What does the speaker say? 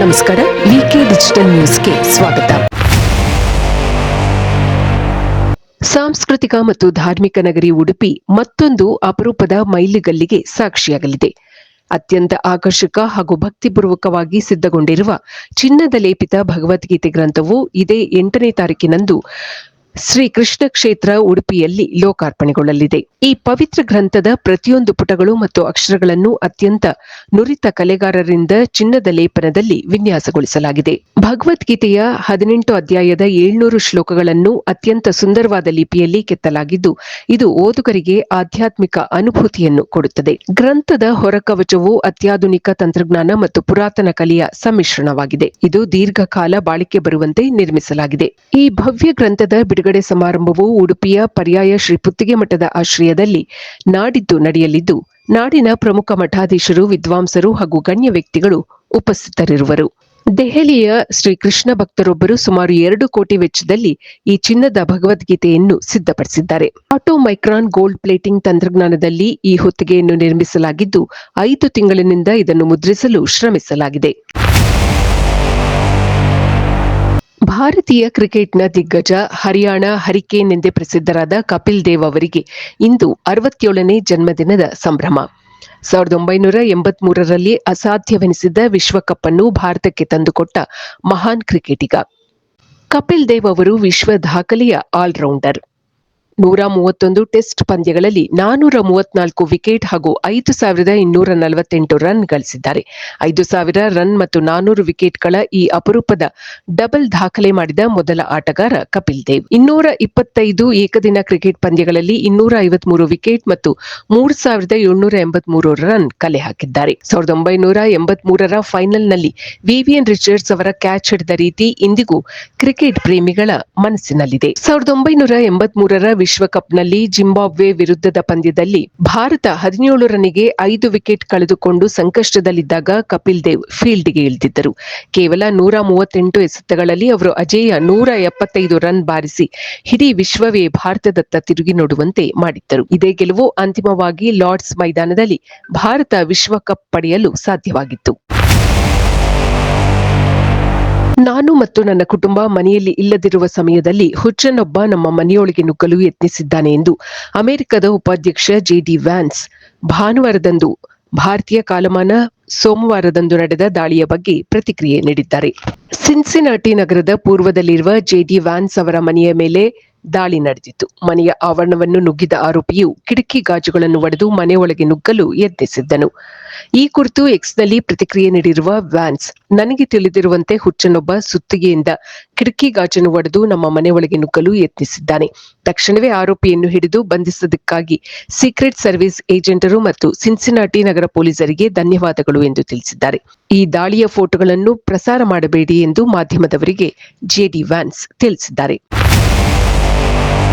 ನಮಸ್ಕಾರ ವಿಕೆ ಡಿಜಿಟಲ್ ನ್ಯೂಸ್ಗೆ ಸ್ವಾಗತ. ಸಾಂಸ್ಕೃತಿಕ ಮತ್ತು ಧಾರ್ಮಿಕ ನಗರಿ ಉಡುಪಿ ಮತ್ತೊಂದು ಅಪರೂಪದ ಮೈಲಿಗಲ್ಲಿಗೆ ಸಾಕ್ಷಿಯಾಗಲಿದೆ. ಅತ್ಯಂತ ಆಕರ್ಷಕ ಹಾಗೂ ಭಕ್ತಿಪೂರ್ವಕವಾಗಿ ಸಿದ್ಧಗೊಂಡಿರುವ ಚಿನ್ನದ ಲೇಪಿತ ಭಗವದ್ಗೀತೆ ಗ್ರಂಥವು ಇದೇ ಎಂಟನೇ ತಾರೀಕಿನಂದು ಶ್ರೀ ಕೃಷ್ಣ ಕ್ಷೇತ್ರ ಉಡುಪಿಯಲ್ಲಿ ಲೋಕಾರ್ಪಣೆಗೊಳ್ಳಲಿದೆ. ಈ ಪವಿತ್ರ ಗ್ರಂಥದ ಪ್ರತಿಯೊಂದು ಪುಟಗಳು ಮತ್ತು ಅಕ್ಷರಗಳನ್ನು ಅತ್ಯಂತ ನುರಿತ ಕಲೆಗಾರರಿಂದ ಚಿನ್ನದ ಲೇಪನದಲ್ಲಿ ವಿನ್ಯಾಸಗೊಳಿಸಲಾಗಿದೆ. ಭಗವದ್ಗೀತೆಯ ಹದಿನೆಂಟು ಅಧ್ಯಾಯದ ಏಳ್ನೂರು ಶ್ಲೋಕಗಳನ್ನು ಅತ್ಯಂತ ಸುಂದರವಾದ ಲಿಪಿಯಲ್ಲಿ ಕೆತ್ತಲಾಗಿದ್ದು, ಇದು ಓದುಗರಿಗೆ ಆಧ್ಯಾತ್ಮಿಕ ಅನುಭೂತಿಯನ್ನು ಕೊಡುತ್ತದೆ. ಗ್ರಂಥದ ಹೊರಕವಚವು ಅತ್ಯಾಧುನಿಕ ತಂತ್ರಜ್ಞಾನ ಮತ್ತು ಪುರಾತನ ಕಲೆಯ ಸಮ್ಮಿಶ್ರಣವಾಗಿದೆ. ಇದು ದೀರ್ಘಕಾಲ ಬಾಳಿಕೆ ಬರುವಂತೆ ನಿರ್ಮಿಸಲಾಗಿದೆ. ಈ ಭವ್ಯ ಗ್ರಂಥದ ಸಮಾರಂಭವು ಉಡುಪಿಯ ಪರ್ಯಾಯ ಶ್ರೀ ಪುತ್ತಿಗೆ ಮಠದ ಆಶ್ರಯದಲ್ಲಿ ನಾಡಿದ್ದು ನಡೆಯಲಿದ್ದು, ನಾಡಿನ ಪ್ರಮುಖ ಮಠಾಧೀಶರು, ವಿದ್ವಾಂಸರು ಹಾಗೂ ಗಣ್ಯ ವ್ಯಕ್ತಿಗಳು ಉಪಸ್ಥಿತರಿರುವರು. ದೆಹಲಿಯ ಶ್ರೀಕೃಷ್ಣ ಭಕ್ತರೊಬ್ಬರು ಸುಮಾರು ಎರಡು ಕೋಟಿ ವೆಚ್ಚದಲ್ಲಿ ಈ ಚಿನ್ನದ ಭಗವದ್ಗೀತೆಯನ್ನು ಸಿದ್ಧಪಡಿಸಿದ್ದಾರೆ. ಆಟೋ ಮೈಕ್ರಾನ್ ಗೋಲ್ಡ್ ಪ್ಲೇಟಿಂಗ್ ತಂತ್ರಜ್ಞಾನದಲ್ಲಿ ಈ ಹೊತ್ತಿಗೆಯನ್ನು ನಿರ್ಮಿಸಲಾಗಿದ್ದು, ಐದು ತಿಂಗಳಿನಿಂದ ಇದನ್ನು ಮುದ್ರಿಸಲು ಶ್ರಮಿಸಲಾಗಿದೆ. ಭಾರತೀಯ ಕ್ರಿಕೆಟ್ನ ದಿಗ್ಗಜ ಹರಿಯಾಣ ಹರಿಕೇನ್ ಎಂದೇ ಪ್ರಸಿದ್ಧರಾದ ಕಪಿಲ್ ದೇವ್ ಅವರಿಗೆ ಇಂದು ಅರವತ್ತೇಳನೇ ಜನ್ಮದಿನದ ಸಂಭ್ರಮ. ಸಾವಿರದ ಒಂಬೈನೂರ ಎಂಬತ್ಮೂರರಲ್ಲಿ ಅಸಾಧ್ಯವೆನಿಸಿದ್ದ ವಿಶ್ವಕಪ್ ಅನ್ನು ಭಾರತಕ್ಕೆ ತಂದುಕೊಟ್ಟ ಮಹಾನ್ ಕ್ರಿಕೆಟಿಗ. ಕಪಿಲ್ ದೇವ್ ಅವರು ವಿಶ್ವ ದಾಖಲೆಯ ಆಲ್ರೌಂಡರ್. ನೂರ ಮೂವತ್ತೊಂದು ಟೆಸ್ಟ್ ಪಂದ್ಯಗಳಲ್ಲಿ ನಾನೂರ ಮೂವತ್ನಾಲ್ಕು ವಿಕೆಟ್ ಹಾಗೂ ಐದು ಸಾವಿರದ ಇನ್ನೂರ ನಲವತ್ತೆಂಟು ರನ್ ಗಳಿಸಿದ್ದಾರೆ. ಐದು ಸಾವಿರ ರನ್ ಮತ್ತು ನಾನೂರು ವಿಕೆಟ್ಗಳ ಈ ಅಪರೂಪದ ಡಬಲ್ ದಾಖಲೆ ಮಾಡಿದ ಮೊದಲ ಆಟಗಾರ ಕಪಿಲ್ ದೇವ್. ಇನ್ನೂರ ಇಪ್ಪತ್ತೈದು ಏಕದಿನ ಕ್ರಿಕೆಟ್ ಪಂದ್ಯಗಳಲ್ಲಿ ಇನ್ನೂರ ಐವತ್ಮೂರು ವಿಕೆಟ್ ಮತ್ತು ಮೂರು ಸಾವಿರದ ಏಳ್ನೂರ ಎಂಬತ್ಮೂರು ರನ್ ಕಲೆ ಹಾಕಿದ್ದಾರೆ. ಸಾವಿರದ ಒಂಬೈನೂರ ಎಂಬತ್ಮೂರರ ಫೈನಲ್ನಲ್ಲಿ ವಿವಿಎನ್ ರಿಚರ್ಡ್ಸ್ ಅವರ ಕ್ಯಾಚ್ ಹಿಡಿದ ರೀತಿ ಇಂದಿಗೂ ಕ್ರಿಕೆಟ್ ಪ್ರೇಮಿಗಳ ಮನಸ್ಸಿನಲ್ಲಿದೆ. ಸಾವಿರದ ಒಂಬೈನೂರ ಎಂಬತ್ಮೂರರ ವಿಶ್ವಕಪ್ನಲ್ಲಿ ಜಿಂಬಾಬ್ವೆ ವಿರುದ್ಧದ ಪಂದ್ಯದಲ್ಲಿ ಭಾರತ ಹದಿನೇಳು ರನ್ನಿಗೆ ಐದು ವಿಕೆಟ್ ಕಳೆದುಕೊಂಡು ಸಂಕಷ್ಟದಲ್ಲಿದ್ದಾಗ ಕಪಿಲ್ ದೇವ್ ಫೀಲ್ಡ್ಗೆ ಇಳಿದಿದ್ದರು. ಕೇವಲ ನೂರ ಮೂವತ್ತೆಂಟು ಎಸೆತಗಳಲ್ಲಿ ಅವರು ಅಜೇಯ ನೂರ ಎಪ್ಪತ್ತೈದು ರನ್ ಬಾರಿಸಿ ಇಡೀ ವಿಶ್ವವೇ ಭಾರತದತ್ತ ತಿರುಗಿ ನೋಡುವಂತೆ ಮಾಡಿದ್ದರು. ಇದೇ ಗೆಲುವು ಅಂತಿಮವಾಗಿ ಲಾರ್ಡ್ಸ್ ಮೈದಾನದಲ್ಲಿ ಭಾರತ ವಿಶ್ವಕಪ್ ಪಡೆಯಲು ಸಾಧ್ಯವಾಗಿತ್ತು. ನಾನು ಮತ್ತು ನನ್ನ ಕುಟುಂಬ ಮನೆಯಲ್ಲಿ ಇಲ್ಲದಿರುವ ಸಮಯದಲ್ಲಿ ಹುಚ್ಚನೊಬ್ಬ ನಮ್ಮ ಮನೆಯೊಳಗೆ ನುಗ್ಗಲು ಯತ್ನಿಸಿದ್ದಾನೆ ಎಂದು ಅಮೆರಿಕದ ಉಪಾಧ್ಯಕ್ಷ ಜೆಡಿ ವ್ಯಾನ್ಸ್ ಭಾನುವಾರದಂದು ಭಾರತೀಯ ಕಾಲಮಾನ ಸೋಮವಾರದಂದು ನಡೆದ ದಾಳಿಯ ಬಗ್ಗೆ ಪ್ರತಿಕ್ರಿಯೆ ನೀಡಿದ್ದಾರೆ. ಸಿನ್ಸಿನಾಟಿ ನಗರದ ಪೂರ್ವದಲ್ಲಿರುವ ಜೆಡಿ ವ್ಯಾನ್ಸ್ ಅವರ ಮನೆಯ ಮೇಲೆ ದಾಳಿ ನಡೆದಿತ್ತು. ಮನೆಯ ಆವರಣವನ್ನು ನುಗ್ಗಿದ ಆರೋಪಿಯು ಕಿಟಕಿ ಗಾಜುಗಳನ್ನು ಒಡೆದು ಮನೆಯೊಳಗೆ ನುಗ್ಗಲು ಯತ್ನಿಸಿದ್ದನು. ಈ ಕುರಿತು ಎಕ್ಸ್ನಲ್ಲಿ ಪ್ರತಿಕ್ರಿಯೆ ನೀಡಿರುವ ವ್ಯಾನ್ಸ್ ನನಗೆ ತಿಳಿದಿರುವಂತೆ ಹುಚ್ಚನೊಬ್ಬ ಸುತ್ತಿಗೆಯಿಂದ ಕಿಟಕಿ ಗಾಜನ್ನು ಒಡೆದು ನಮ್ಮ ಮನೆಯೊಳಗೆ ನುಗ್ಗಲು ಯತ್ನಿಸಿದ್ದಾನೆ. ತಕ್ಷಣವೇ ಆರೋಪಿಯನ್ನು ಹಿಡಿದು ಬಂಧಿಸಿದ್ದಕ್ಕಾಗಿ ಸೀಕ್ರೆಟ್ ಸರ್ವಿಸ್ ಏಜೆಂಟರು ಮತ್ತು ಸಿನ್ಸಿನಾಟಿ ನಗರ ಪೊಲೀಸರಿಗೆ ಧನ್ಯವಾದಗಳು ಎಂದು ತಿಳಿಸಿದ್ದಾರೆ. ಈ ದಾಳಿಯ ಫೋಟೋಗಳನ್ನು ಪ್ರಸಾರ ಮಾಡಬೇಡಿ ಎಂದು ಮಾಧ್ಯಮದವರಿಗೆ ಜೆಡಿ ವ್ಯಾನ್ಸ್ ತಿಳಿಸಿದ್ದಾರೆ. Bye.